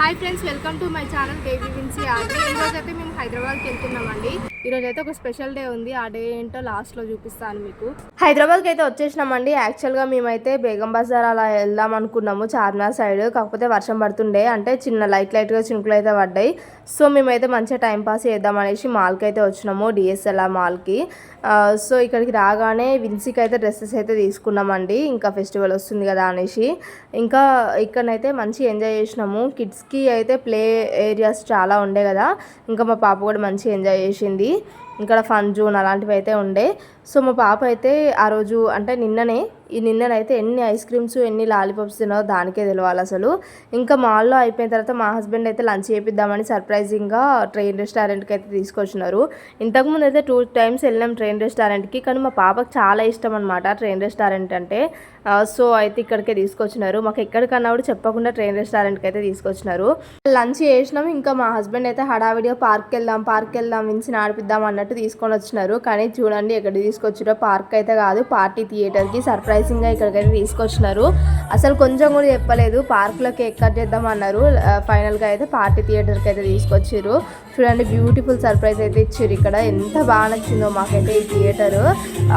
Hi friends welcome to my channel baby Vincy RD ఈరోజు అయితే మేము హైదరాబాద్కి వెళ్తున్నామండి. ఈరోజు అయితే ఒక స్పెషల్ డే ఉంది. ఆ డే ఏంటో లాస్ట్లో చూపిస్తాను మీకు. హైదరాబాద్కి అయితే వచ్చేసినామండి. యాక్చువల్గా మేమైతే బేగం బజార్ అలా వెళ్దాం అనుకున్నాము చార్మినార్ సైడ్. కాకపోతే వర్షం పడుతుండే. అంటే చిన్న లైట్ లైట్గా చినుకులు అయితే పడ్డాయి. సో మేమైతే మంచిగా టైం పాస్ చేద్దాం అనేసి మాల్కి అయితే వచ్చినాము. డిఎస్ఎల్ఆర్ మాల్కి. సో ఇక్కడికి రాగానే విన్సీకి అయితే డ్రెస్సెస్ అయితే తీసుకున్నామండి. ఇంకా ఫెస్టివల్ వస్తుంది కదా అనేసి. ఇంకా ఇక్కడనైతే మంచి ఎంజాయ్ చేసినాము. కిడ్స్కి అయితే ప్లే ఏరియాస్ చాలా ఉండే కదా. ఇంకా మా పాప కూడా మంచి ఎంజాయ్ చేసింది. ఇక్కడ ఫన్ జోన్ అలాంటివి అయితే ఉండే. సో మా పాప అయితే ఆ రోజు అంటే నిన్ననే ఈ నిన్ననైతే ఎన్ని ఐస్ క్రీమ్స్ ఎన్ని లాలీపాప్స్ తినో దానికే తెలియాలి అసలు. ఇంకా మాల్లో అయిపోయిన తర్వాత మా హస్బెండ్ అయితే లంచ్ చేపిద్దామని సర్ప్రైజింగ్గా ట్రైన్ రెస్టారెంట్కి అయితే తీసుకొచ్చినారు. ఇంతకుముందు అయితే టూ టైమ్స్ వెళ్ళినాం ట్రైన్ రెస్టారెంట్కి కానీ మా పాపకు చాలా ఇష్టం అనమాట ట్రైన్ రెస్టారెంట్ అంటే. సో అయితే ఇక్కడికే తీసుకొచ్చినారు. మాకు ఎక్కడికన్నా కూడా చెప్పకుండా ట్రైన్ రెస్టారెంట్కి అయితే తీసుకొచ్చినారు. లంచ్ చేసినాం ఇంకా మా హస్బెండ్ అయితే హడావిడిగా పార్క్ వెళ్దాం పార్క్ వెళ్దాం విన్సిని ఆడిపిద్దాం అన్నట్టు తీసుకొని వచ్చినారు. కానీ చూడండి ఎక్కడ తీసుకు తీసుకొచ్చారో పార్క్ అయితే కాదు పార్టీ థియేటర్కి సర్ప్రైజింగ్గా ఇక్కడికైతే తీసుకొచ్చినారు. అసలు కొంచెం కూడా చెప్పలేదు పార్క్లోకి ఎక్కడ చేద్దాం అన్నారు. ఫైనల్గా అయితే పార్టీ థియేటర్కి అయితే తీసుకొచ్చారు చూడండి బ్యూటిఫుల్ సర్ప్రైజ్ అయితే ఇచ్చారు ఇక్కడ. ఎంత బాగా నచ్చిందో మాకైతే ఈ థియేటర్.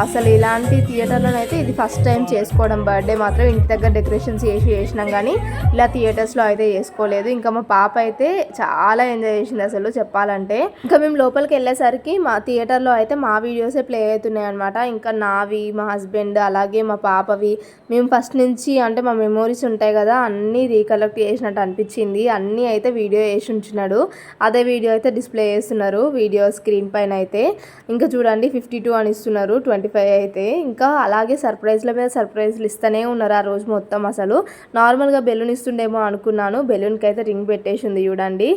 అసలు ఇలాంటి థియేటర్లోనైతే ఇది ఫస్ట్ టైం చేసుకోవడం. బర్త్డే మాత్రం ఇంటి దగ్గర డెకరేషన్స్ చేసి చేసినాం కానీ ఇలా థియేటర్స్లో అయితే చేసుకోలేదు. ఇంకా మా పాప అయితే చాలా ఎంజాయ్ చేసింది అసలు చెప్పాలంటే. ఇంకా మేము లోపలికి వెళ్ళేసరికి మా థియేటర్లో అయితే మా వీడియోసే ప్లే అవుతున్నాయి అనమాట ఇంకా నావి మా హస్బెండ్ అలాగే మా పాపవి. మేము ఫస్ట్ నుంచి అంటే మా మెమోరీస్ ఉంటాయి కదా అన్నీ రీకలెక్ట్ చేసినట్టు అనిపించింది. అన్నీ అయితే వీడియో వేసి ఉంచున్నాడు అదే వీడియో అయితే డిస్ప్లే చేస్తున్నారు వీడియో స్క్రీన్ పైన అయితే. ఇంకా చూడండి ఫిఫ్టీ టూ అని ఇస్తున్నారు ట్వంటీ ఫైవ్ అయితే. ఇంకా అలాగే సర్ప్రైజ్ల మీద సర్ప్రైజ్లు ఇస్తూనే ఉన్నారు ఆ రోజు మొత్తం అసలు. నార్మల్గా బెలూన్ ఇస్తుండేమో అనుకున్నాను. బెలూన్కి అయితే రింగ్ పెట్టేసింది చూడండి.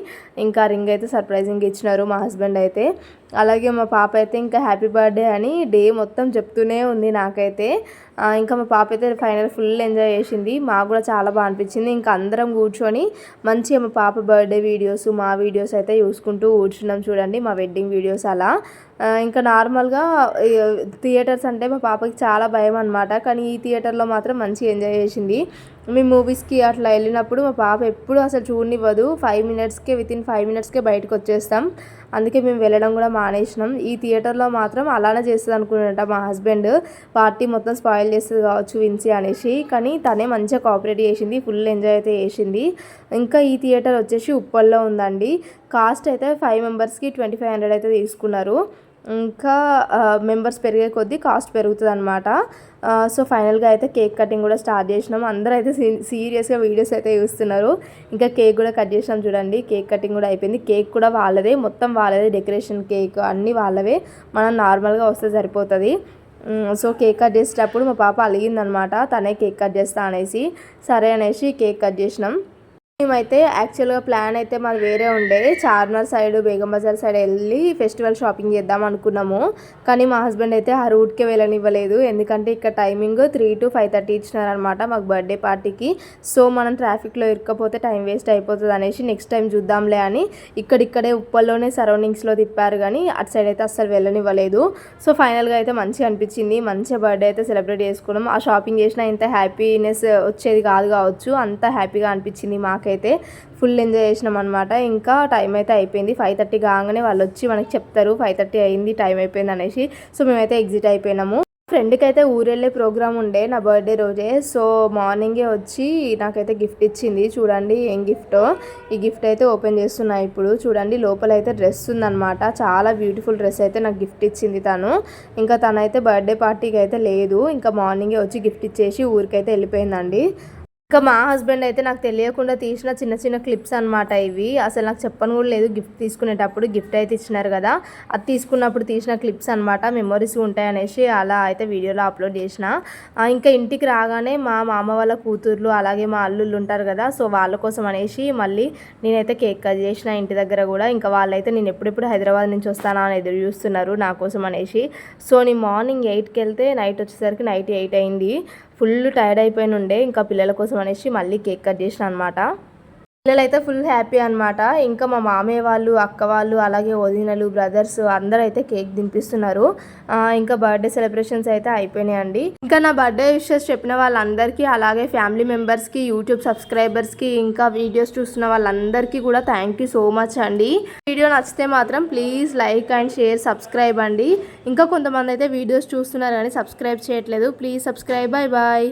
ఇంకా రింగ్ అయితే సర్ప్రైజింగ్ ఇచ్చినారు మా హస్బెండ్ అయితే. అలాగే మా పాప అయితే ఇంకా హ్యాపీ బర్త్డే అని డే మొత్తం చెప్తూనే ఉంది నాకైతే. ఇంకా మా పాప అయితే ఫైనల్ ఫుల్ ఎంజాయ్ చేసింది. మాకు కూడా చాలా బాగా అనిపించింది. ఇంకా అందరం కూర్చొని మంచిగా మా పాప బర్త్డే వీడియోస్ మా వీడియోస్ అయితే చూసుకుంటూ కూర్చున్నాం చూడండి మా వెడ్డింగ్ వీడియోస్ అలా. ఇంకా నార్మల్గా థియేటర్స్ అంటే మా పాపకి చాలా భయం అనమాట కానీ ఈ థియేటర్లో మాత్రం మంచిగా ఎంజాయ్ చేసింది. మేము మూవీస్కి అట్లా వెళ్ళినప్పుడు మా పాప ఎప్పుడు అసలు చూడనివ్వదు. ఫైవ్ మినిట్స్కే విత్ ఇన్ ఫైవ్ మినిట్స్కే బయటకు వచ్చేస్తాం. అందుకే మేము వెళ్ళడం కూడా మానేసినాం. ఈ థియేటర్లో మాత్రం అలానే చేస్తుంది అనుకున్నట మా హస్బెండ్. పార్టీ మొత్తం స్పాయిల్ చేస్తుంది కావచ్చు విన్సీ అనేసి. కానీ తనే మంచిగా కోఆపరేట్ చేసింది ఫుల్ ఎంజాయ్ అయితే చేసింది. ఇంకా ఈ థియేటర్ వచ్చేసి ఉప్పల్లో ఉందండి. కాస్ట్ అయితే ఫైవ్ మెంబర్స్కి ట్వంటీ ఫైవ్ హండ్రెడ్ అయితే తీసుకున్నారు. ఇంకా మెంబర్స్ పెరిగే కొద్దీ కాస్ట్ పెరుగుతుంది అనమాట సో ఫైనల్గా అయితే కేక్ కటింగ్ కూడా స్టార్ట్ చేసినాం. అందరూ అయితే సీరియస్గా వీడియోస్ అయితే చూస్తున్నారు. ఇంకా కేక్ కూడా కట్ చేసినాం చూడండి. కేక్ కటింగ్ కూడా అయిపోయింది. కేక్ కూడా వాళ్ళదే. మొత్తం వాళ్ళదే. డెకరేషన్ కేక్ అన్నీ వాళ్ళవే. మనం నార్మల్గా వస్తే సరిపోతుంది. సో కేక్ కట్ చేసేటప్పుడు మా పాప అలిగిందనమాట తనే కేక్ కట్ చేస్తా అనేసి. సరే అనేసి కేక్ కట్ చేసినాం. మేమైతే యాక్చువల్గా ప్లాన్ అయితే మాది వేరే ఉండే. చార్మినార్ సైడ్ బేగం బజార్ సైడ్ వెళ్ళి ఫెస్టివల్ షాపింగ్ చేద్దాం అనుకున్నాము. కానీ మా హస్బెండ్ అయితే ఆ రూట్కే వెళ్ళనివ్వలేదు. ఎందుకంటే ఇక్కడ timing three to five thirty ఇచ్చినారనమాట మాకు బర్త్డే పార్టీకి సో మనం ట్రాఫిక్లో ఇరుక్కపోతే టైం వేస్ట్ అయిపోతుంది అనేసి నెక్స్ట్ టైం చూద్దాంలే అని ఇక్కడిక్కడే ఉప్పల్లోనే సరౌండింగ్స్లో తిప్పారు కానీ అటు సైడ్ అయితే అస్సలు వెళ్ళనివ్వలేదు. సో ఫైనల్గా అయితే మంచిగా అనిపించింది. మంచిగా బర్త్డే అయితే సెలబ్రేట్ చేసుకున్నాం. ఆ షాపింగ్ చేసినా ఇంత హ్యాపీనెస్ వచ్చేది కాదు కావచ్చు. అంత హ్యాపీగా అనిపించింది మాకు. మాకైతే ఫుల్ ఎంజాయ్ చేసినాం అనమాట ఇంకా టైం అయితే అయిపోయింది. ఫైవ్ థర్టీ కాగానే వాళ్ళు వచ్చి మనకి చెప్తారు. ఫైవ్ థర్టీ అయింది టైం అయిపోయింది అనేసి. సో మేమైతే ఎగ్జిట్ అయిపోయినాము. ఫ్రెండ్కి అయితే ఊరెళ్ళే ప్రోగ్రామ్ ఉండే నా బర్త్డే రోజే. సో మార్నింగే వచ్చి నాకైతే గిఫ్ట్ ఇచ్చింది. చూడండి ఏం గిఫ్ట్. ఈ గిఫ్ట్ అయితే ఓపెన్ చేస్తున్నా ఇప్పుడు. చూడండి లోపల అయితే డ్రెస్ ఉందన్నమాట. చాలా బ్యూటిఫుల్ డ్రెస్ అయితే నాకు గిఫ్ట్ ఇచ్చింది తను. ఇంకా తనైతే బర్త్డే పార్టీకి అయితే లేదు. ఇంకా మార్నింగే వచ్చి గిఫ్ట్ ఇచ్చేసి ఊరికైతే వెళ్ళిపోయిందండి. ఇంకా మా హస్బెండ్ అయితే నాకు తెలియకుండా తీసిన చిన్న చిన్న క్లిప్స్ అనమాట ఇవి. అసలు నాకు చెప్పను కూడా లేదు గిఫ్ట్ తీసుకునేటప్పుడు గిఫ్ట్ అయితే ఇచ్చినారు కదా. అది తీసుకున్నప్పుడు తీసిన క్లిప్స్ అనమాట మెమొరీస్ ఉంటాయి అనేసి అలా అయితే వీడియోలో అప్లోడ్ చేసిన. ఇంకా ఇంటికి రాగానే మా మామ వాళ్ళ కూతుర్లు అలాగే మా అల్లుళ్ళు ఉంటారు కదా సో వాళ్ళ కోసం అనేసి మళ్ళీ నేనైతే కేక్ కట్ చేసిన ఇంటి దగ్గర కూడా. ఇంకా వాళ్ళైతే నేను ఎప్పుడెప్పుడు హైదరాబాద్ నుంచి వస్తానా అని ఎదురు చూస్తున్నారు నా కోసం అనేసి. సో నేను మార్నింగ్ ఎయిట్కి వెళ్తే నైట్ వచ్చేసరికి నైట్ ఎయిట్ అయింది. ఫుల్ టైర్డ్ అయిపోయిన ఉండే ఇంకా పిల్లల కోసం అనేసి మళ్ళీ కేక్ కట్ చేసిన అనమాట పిల్లలైతే ఫుల్ హ్యాపీ అన్నమాట. ఇంకా మా మామయ్య వాళ్ళు అక్క వాళ్ళు అలాగే వదినలు బ్రదర్స్ అందరూ అయితే కేక్ తినిపిస్తున్నారు ఇంకా బర్త్డే సెలబ్రేషన్స్ అయితే అయిపోయినాయండి. ఇంకా నా బర్త్డే విషెస్ చెప్పిన వాళ్ళందరికీ అలాగే ఫ్యామిలీ మెంబర్స్కి యూట్యూబ్ సబ్స్క్రైబర్స్కి ఇంకా వీడియోస్ చూస్తున్న వాళ్ళందరికీ కూడా థ్యాంక్ యూ సో మచ్ అండి. వీడియో నచ్చితే మాత్రం please like and share subscribe అండి. ఇంకా కొంతమంది అయితే వీడియోస్ చూస్తున్నారు కానీ సబ్స్క్రైబ్ చేయట్లేదు. Please subscribe bye bye